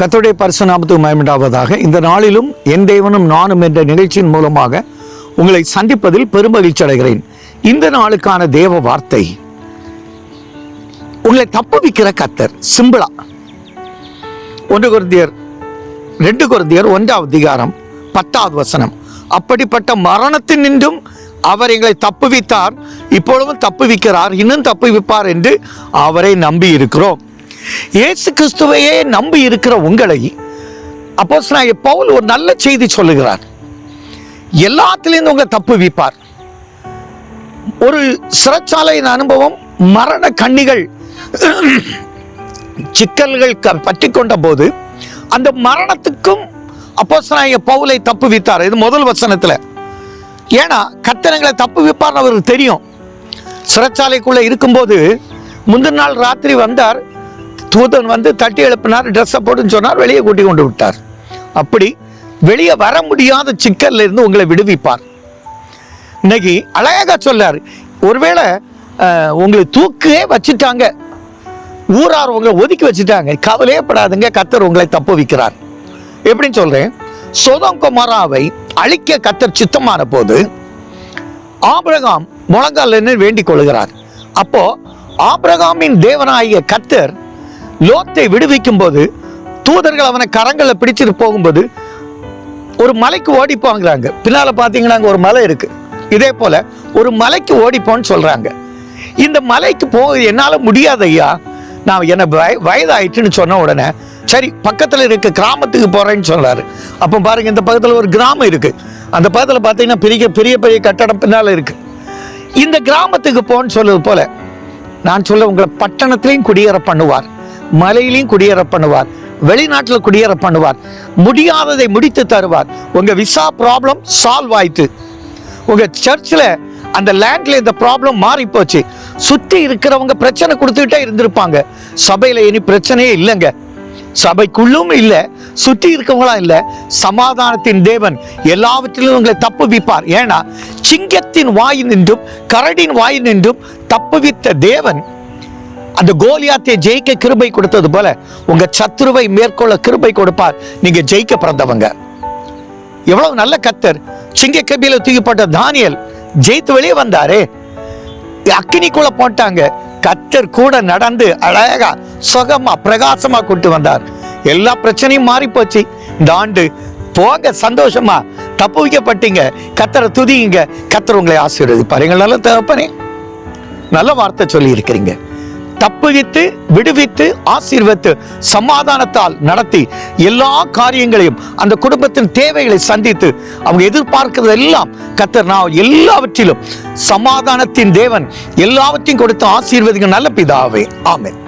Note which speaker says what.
Speaker 1: கத்தோடைய பரிசுநாமத்துக்கு மயமிடாவதாக இந்த நாளிலும் என் தேவனும் நானும் என்ற நிகழ்ச்சியின் மூலமாக உங்களை சந்திப்பதில் பெருமகிழ்ச்சி அடைகிறேன். இந்த நாளுக்கான தேவ வார்த்தை. உங்களை தப்புவிக்கிற கத்தர் சிம்பிளா. ஒன்று குருந்தியர் ரெண்டு குருந்தியர் ஒன்றாவது அதிகாரம் பத்தாவது வசனம். அப்படிப்பட்ட மரணத்தின் நின்றும் அவர் எங்களை தப்புவித்தார் இப்பொழுதும் தப்புவிக்கிறார் இன்னும் தப்புவிப்பார் என்று அவரை நம்பி இருக்கிறோம். இயேசு கிறிஸ்துவையே நம்பி இருக்கிற உங்களை அப்போ பவுல் ஒரு நல்ல செய்தி சொல்லுகிறார். எல்லாத்திலிருந்து உங்களை தப்புவிப்பார். ஒரு சிறைச்சாலையின் அனுபவம் மரண கண்ணிகள் சிக்கல்கள் பற்றி கொண்ட போது அந்த மரணத்துக்கும் அப்போ பவுலை தப்பு வித்தார் இது முதல் வசனத்தில். ஏன்னா கத்தனங்களை தப்பு விப்பார்னு அவருக்கு தெரியும். சிறைச்சாலைக்குள்ள இருக்கும்போது முந்தின நாள் ராத்திரி வந்தார். தூதன் வந்து தட்டி எழுப்பினார் ட்ரெஸ்ஸை போட்டுன்னு சொன்னார் வெளியே கூட்டி கொண்டு விட்டார். அப்படி வெளியே வர முடியாத சிக்கல்ல இருந்து உங்களை விடுவிப்பார். இன்னைக்கு அழகா சொல்லார் ஒருவேளை உங்களை தூக்கே வச்சுட்டாங்க ஊரார் உங்களை ஒதுக்கி வச்சுட்டாங்க கவலையே படாதுங்க கத்தர் உங்களை தப்பு வைக்கிறார். எப்படின்னு சொல்றேன் சோதம் குமாராவை அழிக்க கத்தர் சித்தமான போது ஆபிரகாம் முழங்கால் நின்று வேண்டிக் கொள்கிறார். அப்போ ஆபிரகாமின் தேவனாகிய கத்தர் லோத்தை விடுவிக்கும் போது தூதர்கள் அவனை கரங்களை பிடிச்சிட்டு போகும்போது ஒரு மலைக்கு ஓடி போங்கிறாங்க பின்னால பாத்தீங்கன்னா அங்கே ஒரு மலை இருக்கு. இதே போல ஒரு மலைக்கு ஓடிப்போன்னு சொல்றாங்க. இந்த மலைக்கு போக என்னால முடியாது ஐயா. நான் என்னை வய வயதாயிட்டுன்னு சொன்ன உடனே சரி பக்கத்தில் இருக்க கிராமத்துக்கு போறேன்னு சொல்றாரு. அப்போ பாருங்க இந்த பக்கத்தில் ஒரு கிராமம் இருக்கு. அந்த பக்கத்தில் பார்த்தீங்கன்னா பெரிய பெரிய பெரிய கட்டடம் பின்னால இருக்கு. இந்த கிராமத்துக்கு போன்னு சொல்லுவது போல நான் சொல்ல உங்களை பட்டணத்திலையும் குடியேற பண்ணுவார். மலையிலையும் குடியேற பண்ணுவார். வெளிநாட்டில் குடியேற பண்ணுவார். முடியாததை முடித்து தருவார். உங்கள் விசா ப்ராப்ளம் சால்வ் ஆயிட்டு. உங்கள் சர்ச்சில் அந்த லேண்டில் இந்த ப்ராப்ளம் மாறி போச்சு இருக்கிறவங்க பிரச்சனை கொடுத்துக்கிட்டே இருந்திருப்பாங்க. சபையில் இனி பிரச்சனையே இல்லைங்க. சபைக்குள்ளும் இல்லை சுற்றி இருக்கவங்களாம் இல்லை. சமாதானத்தின் தேவன் எல்லாவற்றிலும் உங்களை தப்புவிப்பார் ஏன்னா சிங்கத்தின் வாய் நின்றும் கரடின் வாய் நின்றும் தப்புவித்த தேவன் அந்த கோலியாத்தை ஜெயிக்க கிருபை கொடுத்தது போல உங்க சத்ருவை மேற்கொள்ள கிருபை கொடுப்பார். நீங்க ஜெயிக்க பிறந்தவங்க. எவ்வளவு நல்ல கத்தர். சிங்க கபியில தூக்கிப்பட்ட தானியல் ஜெயித்து வெளியே வந்தாரே. அக்கினிக்குள்ள போட்டாங்க. கத்தர் கூட நடந்து அழகா சுகமா பிரகாசமா கூட்டு வந்தார். எல்லா பிரச்சனையும் மாறி போச்சு இந்த ஆண்டு போக சந்தோஷமா தப்பு வைக்கப்பட்டீங்க. கத்தரை துதிங்க கத்தர் உங்களை ஆசீர்வதிப்பார். பாருங்கள் நல்ல தேவைப்பனே நல்ல வார்த்தை சொல்லி இருக்கிறீங்க தப்புவித்து விடுவித்து ஆசீர்வத்து சமாதானத்தால் நடத்தி எல்லா காரியங்களையும் அந்த குடும்பத்தின் தேவைகளை சந்தித்து அவங்க எதிர்பார்க்கிறது எல்லாம் கத்தர் நான் எல்லாவற்றிலும் சமாதானத்தின் தேவன் எல்லாவற்றையும் கொடுத்து ஆசீர்வதிங்க நல்ல பிதாவே. ஆமேன்.